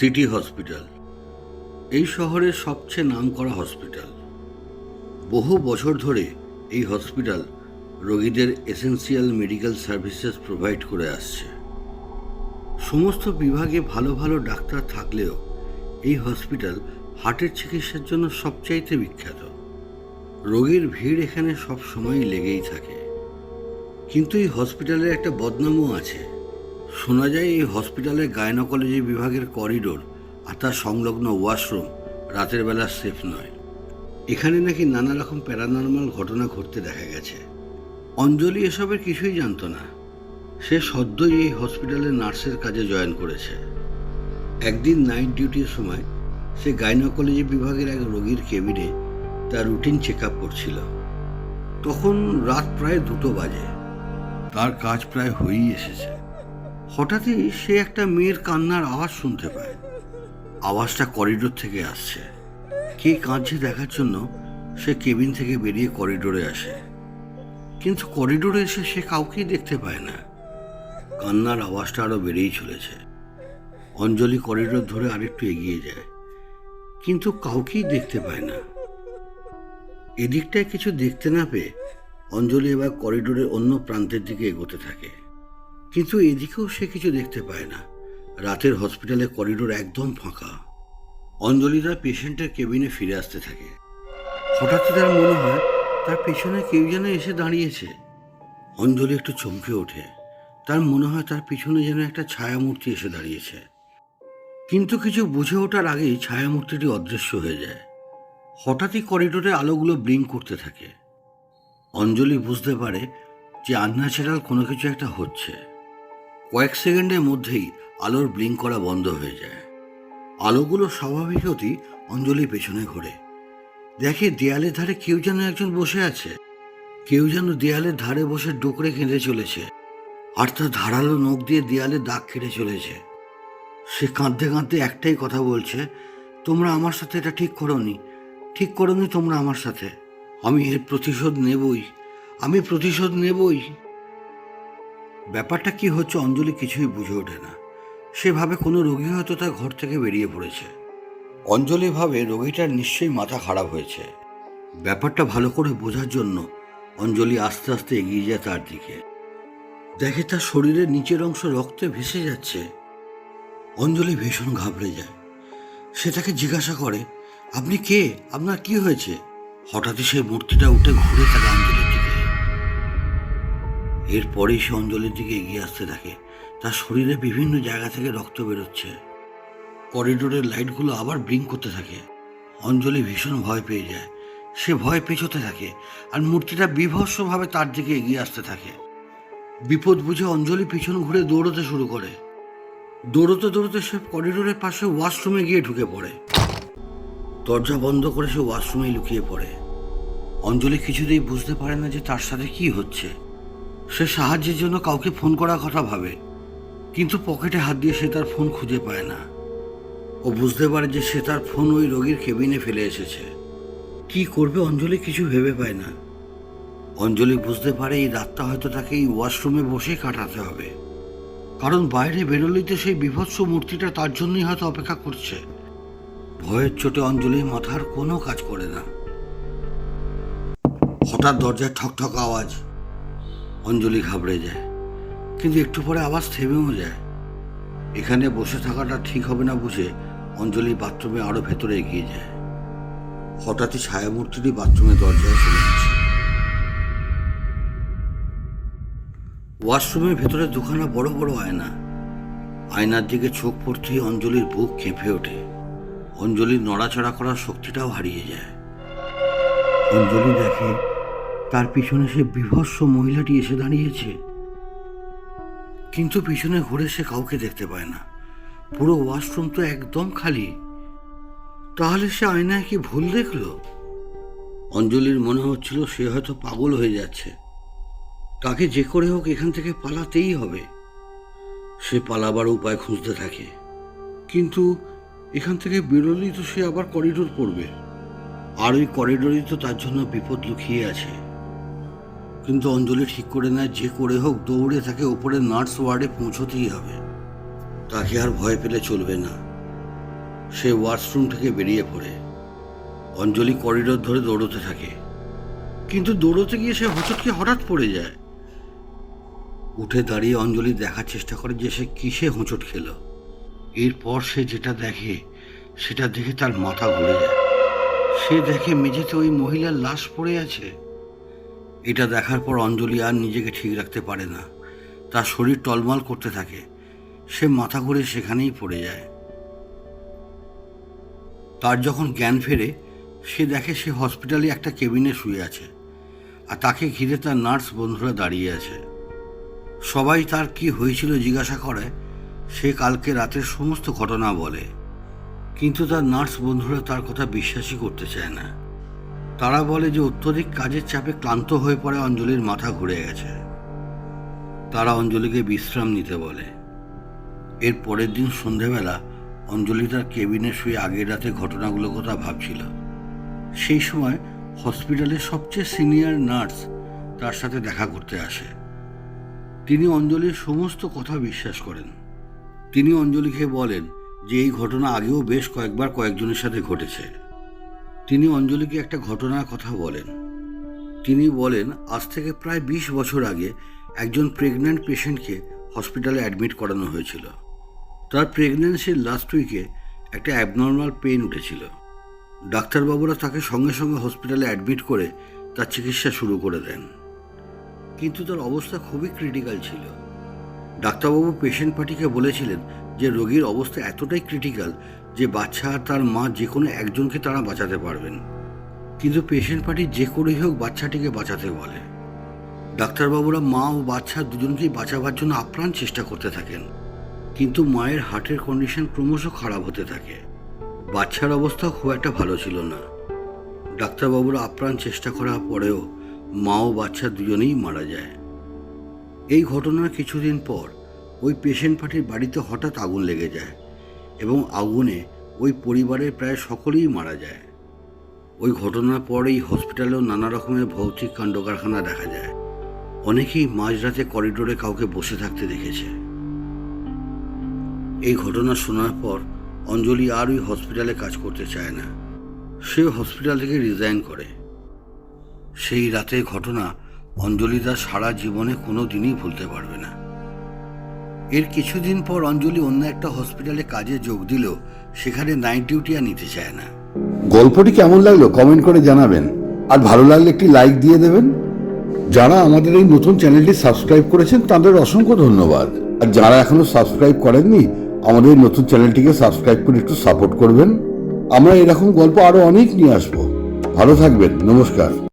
City hospital. এই শহরের সবচেয়ে নামকরা হসপিটাল। বহু বছর ধরে এই হসপিটাল রোগীদের এসেন্সিয়াল মেডিকেল সার্ভিসেস প্রোভাইড করে আসছে। সমস্ত বিভাগে ভালো ভালো ডাক্তার থাকলেও এই হসপিটাল হার্টের চিকিৎসার জন্য সবচাইতে বিখ্যাত। রোগীর ভিড় এখানে সব সময় লেগেই থাকে। কিন্তু এই হসপিটালের একটা বদনামও আছে। শোনা যায় এই হসপিটালের গায়নোকোলজি বিভাগের করিডোর আর তার সংলগ্ন ওয়াশরুম রাতের বেলা সেফ নয়। এখানে নাকি নানা রকম প্যারানর্মাল ঘটনা ঘটতে দেখা গেছে। অঞ্জলি এসবের কিছুই জানতো না। সে সদ্যই এই হসপিটালে নার্সের কাজে জয়েন করেছে। একদিন নাইট ডিউটির সময় সে গাইনোকোলজি বিভাগের এক রোগীর কেবিনে তার রুটিন চেক আপ করছিল। তখন রাত প্রায় দুটো বাজে। তার কাজ প্রায় হয়েই এসেছে। হঠাৎই সে একটা মেয়ের কান্নার আওয়াজ শুনতে পায়। আওয়াজটা করিডোর থেকে আসছে। কে কাঁদছে দেখার জন্য সে কেবিন থেকে বেরিয়ে করিডোরে আসে। কিন্তু করিডোরে এসে সে কাউকেই দেখতে পায় না। কান্নার আওয়াজটা আরও বেড়েই চলেছে। অঞ্জলি করিডোর ধরে আরেকটু এগিয়ে যায়, কিন্তু কাউকেই দেখতে পায় না। এদিকটায় কিছু দেখতে না পেয়ে অঞ্জলি এবার করিডোরের অন্য প্রান্তের দিকে এগোতে থাকে। কিন্তু এদিকেও সে কিছু দেখতে পায় না। রাতের হসপিটালে করিডোর একদম ফাঁকা। অঞ্জলি তার পেশেন্টের কেবিনে ফিরে আসতে থাকে। হঠাৎ তার মনে হয় তার পেছনে কেউ যেন এসে দাঁড়িয়েছে। অঞ্জলি একটু চমকে ওঠে। তার মনে হয় তার পিছনে যেন একটা ছায়ামূর্তি এসে দাঁড়িয়েছে। কিন্তু কিছু বুঝে ওঠার আগেই ছায়ামূর্তিটি অদৃশ্য হয়ে যায়। হঠাৎই করিডোরে আলোগুলো ব্লিঙ্ক করতে থাকে। অঞ্জলি বুঝতে পারে যে আনন্যাচারাল কোনো কিছু একটা হচ্ছে। কয়েক সেকেন্ডের মধ্যেই আলোর ব্লিঙ্ক করা বন্ধ হয়ে যায়। আলোগুলো স্বাভাবিক হতেই অঞ্জলি পেছনে ঘোরে। দেখে দেয়ালের ধারে কেউ যেন একজন বসে আছে। কেউ যেন দেয়ালের ধারে বসে ডোকরে কেঁদে চলেছে আর তার ধারালো নখ দিয়ে দেয়ালে দাগ কেটে চলেছে। সে কাঁদতে কাঁদতে একটাই কথা বলছে, তোমরা আমার সাথে এটা ঠিক করনি। ঠিক করনি তোমরা আমার সাথে। আমি এর প্রতিশোধ নেবই। আমি প্রতিশোধ নেবই। ব্যাপারটা কি হচ্ছে অঞ্জলি কিছুই বুঝে ওঠে না। সেভাবে কোনো রোগী হয়তো তার ঘর থেকে বেরিয়ে পড়েছে। অঞ্জলি ভাবে রোগীটার নিশ্চয়ই মাথা খারাপ হয়েছে। ব্যাপারটা ভালো করে বোঝার জন্য অঞ্জলি আস্তে আস্তে এগিয়ে যায় তার দিকে। দেখে তার শরীরের নিচের অংশ রক্তে ভেসে যাচ্ছে। অঞ্জলি ভীষণ ঘাবড়ে যায়। সে তাকে জিজ্ঞাসা করে, আপনি কে? আপনার কি হয়েছে? হঠাৎই সেই মূর্তিটা উঠে ঘুরে থাকে অঞ্জলির দিকে এরপরেই সে অঞ্জলির দিকে এগিয়ে আসতে থাকে। তার শরীরে বিভিন্ন জায়গা থেকে রক্ত বেরোচ্ছে। করিডোরের লাইটগুলো আবার ব্লিঙ্ক করতে থাকে। অঞ্জলি ভীষণ ভয় পেয়ে যায়। সে ভয় পেছোতে থাকে আর মূর্তিটা বিভৎসভাবে তার দিকে এগিয়ে আসতে থাকে। বিপদ বুঝে অঞ্জলি পিছন ঘুরে দৌড়তে শুরু করে। দৌড়তে দৌড়তে সে করিডোরের পাশে ওয়াশরুমে গিয়ে ঢুকে পড়ে। দরজা বন্ধ করে সে ওয়াশরুমে লুকিয়ে পড়ে। অঞ্জলি কিছুতেই বুঝতে পারে না যে তার সাথে কি হচ্ছে। সে সাহায্যের জন্য কাউকে ফোন করার কথা ভাবে, কিন্তু পকেটে হাত দিয়ে সে তার ফোন খুঁজে পায় না। ও বুঝতে পারে যে সে তার ফোন ওই রোগীর কেবিনে ফেলে এসেছে। কি করবে অঞ্জলি কিছু ভেবে পায় না। অঞ্জলি বুঝতে পারে এই রাতটা হয়তো তাকে এই ওয়াশরুমে বসে কাটাতে হবে। কারণ বাইরে বেরোলেই সেই বিভৎস মূর্তিটা তার জন্যই হয়তো অপেক্ষা করছে। ভয়ের চোটে অঞ্জলির মাথার কোনো কাজ করে না। হঠাৎ দরজায় ঠক ঠক আওয়াজ। অঞ্জলি ঘাবড়ে যায়। কিন্তু একটু পরে আবার থেমেও যায়। এখানে বসে থাকাটা ঠিক হবে না বুঝে অঞ্জলি বাথরুমে আরও ভেতরে এগিয়ে যায়। হঠাৎই ছায়ামূর্তিটি বাথরুমের দরজায় চলে আসে। ওয়াশরুমের ভেতরে দুখানা বড় বড় আয়না। আয়নার দিকে চোখ পড়তেই অঞ্জলির বুক কেঁপে ওঠে। অঞ্জলির নড়াচড়া করার শক্তিটাও হারিয়ে যায়। অঞ্জলি দেখে তার পিছনে সে বিভৎস মহিলাটি এসে দাঁড়িয়েছে। কিন্তু পিছনে ঘুরে সে কাউকে দেখতে পায় না। পুরো ওয়াশরুম তো একদম খালি। তাহলে সে আয়নায় কি ভুল দেখল? অঞ্জলির মনে হচ্ছিল সে হয়তো পাগল হয়ে যাচ্ছে। তাকে যে করে হোক এখান থেকে পালাতেই হবে। সে পালাবার উপায় খুঁজতে থাকে। কিন্তু এখান থেকে বেরোলেই তো সে আবার করিডোর পড়বে। আর ওই করিডোরেই তো তার জন্য বিপদ লুকিয়ে আছে। কিন্তু অঞ্জলি ঠিক করে নেয়, যে করে হোক দৌড়ে তাকে ওপরে নার্স ওয়ার্ডে পৌঁছতেই হবে। তাকে আর ভয় পেলে চলবে না। সে ওয়াশরুম থেকে বেরিয়ে পড়ে। অঞ্জলি করিডোর ধরে দৌড়তে থাকে। কিন্তু দৌড়তে গিয়ে সে হঠাৎকে হঠাৎ পড়ে যায়? উঠে দাঁড়িয়ে অঞ্জলি দেখার চেষ্টা করে যে সে কিসে হোঁচট খেল। এরপর সে যেটা দেখে, সেটা দেখে তার মাথা ঘুরে যায়। সে দেখে মেঝেতে ওই মহিলার লাশ পড়ে আছে। এটা দেখার পর অঞ্জলি আর নিজেকে ঠিক রাখতে পারে না। তার শরীর টলমল করতে থাকে। সে মাথা ঘুরে সেখানেই পড়ে যায়। তার যখন জ্ঞান ফেরে, সে দেখে সে হসপিটালে একটা কেবিনে শুয়ে আছে। আর তাকে ঘিরে তার নার্স বন্ধুরা দাঁড়িয়ে আছে। সবাই তার কি হয়েছিল জিজ্ঞাসা করে, সে কালকে রাতের সমস্ত ঘটনা বলে। কিন্তু তার নার্স বন্ধুরা তার কথা বিশ্বাসই করতে চায় না। তারা বলে যে অত্যধিক কাজের চাপে ক্লান্ত হয়ে পড়ে অঞ্জলির মাথা ঘুরে গেছে। তারা অঞ্জলিকে বিশ্রাম নিতে বলে। এর পরের দিন সন্ধেবেলা অঞ্জলি তার কেবিনে শুয়ে আগের রাতে ঘটনাগুলোর কথা ভাবছিল। সেই সময় হসপিটালের সবচেয়ে সিনিয়র নার্স তার সাথে দেখা করতে আসে। তিনি অঞ্জলির সমস্ত কথা বিশ্বাস করেন। তিনি অঞ্জলিকে বলেন যে এই ঘটনা আগেও বেশ কয়েকবার কয়েকজনের সাথে ঘটেছে। তিনি অঞ্জলিকে একটা ঘটনার কথা বলেন। তিনি বলেন, আজ থেকে প্রায় বিশ বছর আগে একজন প্রেগন্যান্ট পেশেন্টকে হসপিটালে অ্যাডমিট করানো হয়েছিল। তার প্রেগন্যান্সির লাস্ট উইকে একটা অ্যাবনর্মাল পেন উঠেছিল। ডাক্তারবাবুরা তাকে সঙ্গে সঙ্গে হসপিটালে অ্যাডমিট করে তার চিকিৎসা শুরু করে দেন। কিন্তু তার অবস্থা খুবই ক্রিটিক্যাল ছিল। ডাক্তারবাবু পেশেন্ট পার্টিকে বলেছিলেন যে, রোগীর অবস্থা এতটাই ক্রিটিক্যাল যে বাচ্চা আর তার মা যে কোনো একজনকে তারা বাঁচাতে পারবেন। কিন্তু পেশেন্ট পার্টি যে করেই হোক বাচ্চাটিকে বাঁচাতে বলে। ডাক্তারবাবুরা মা ও বাচ্চা দুজনকেই বাঁচাবার জন্য আপ্রাণ চেষ্টা করতে থাকেন। কিন্তু মায়ের হার্টের কন্ডিশন ক্রমশ খারাপ হতে থাকে। বাচ্চার অবস্থা খুব একটা ভালো ছিল না। ডাক্তারবাবুরা আপ্রাণ চেষ্টা করার পরেও মা ও বাচ্চা দুজনেই মারা যায়। এই ঘটনার কিছুদিন পর ওই পেশেন্ট পার্টির বাড়িতে হঠাৎ আগুন লেগে যায়। এবং আগুনে ওই পরিবারের প্রায় সকলেই মারা যায়। ওই ঘটনার পর এই হসপিটালেও নানা রকমের ভৌতিক কাণ্ড কারখানা দেখা যায়। অনেকেই মাঝরাতে করিডোরে কাউকে বসে থাকতে দেখেছে। এই ঘটনা শোনার পর অঞ্জলি আর ওই হসপিটালে কাজ করতে চায় না। সে হসপিটাল থেকে রিজাইন করে। সেই রাতের ঘটনা অঞ্জলি তার সারা জীবনে কোনো দিনই ভুলতে পারবে না। এর কিছুদিন পর অঞ্জলি অন্য একটা হসপিটালে কাজে যোগ দিল, সেখানে নাইট ডিউটি আর নিতে চায় না। গল্পটি কেমন লাগল কমেন্ট করে জানাবেন। আর ভালো লাগলে একটি লাইক দিয়ে দেবেন। যারা আমাদের এই নতুন চ্যানেলটি সাবস্ক্রাইব করেছেন, তাদের অসংখ্য ধন্যবাদ। আর যারা এখনও সাবস্ক্রাইব করেননি, আমাদের নতুন চ্যানেলটিকে সাবস্ক্রাইব করে একটু সাপোর্ট করবেন। আমরা এরকম গল্প আরও অনেক নিয়ে আসব। ভালো থাকবেন, নমস্কার।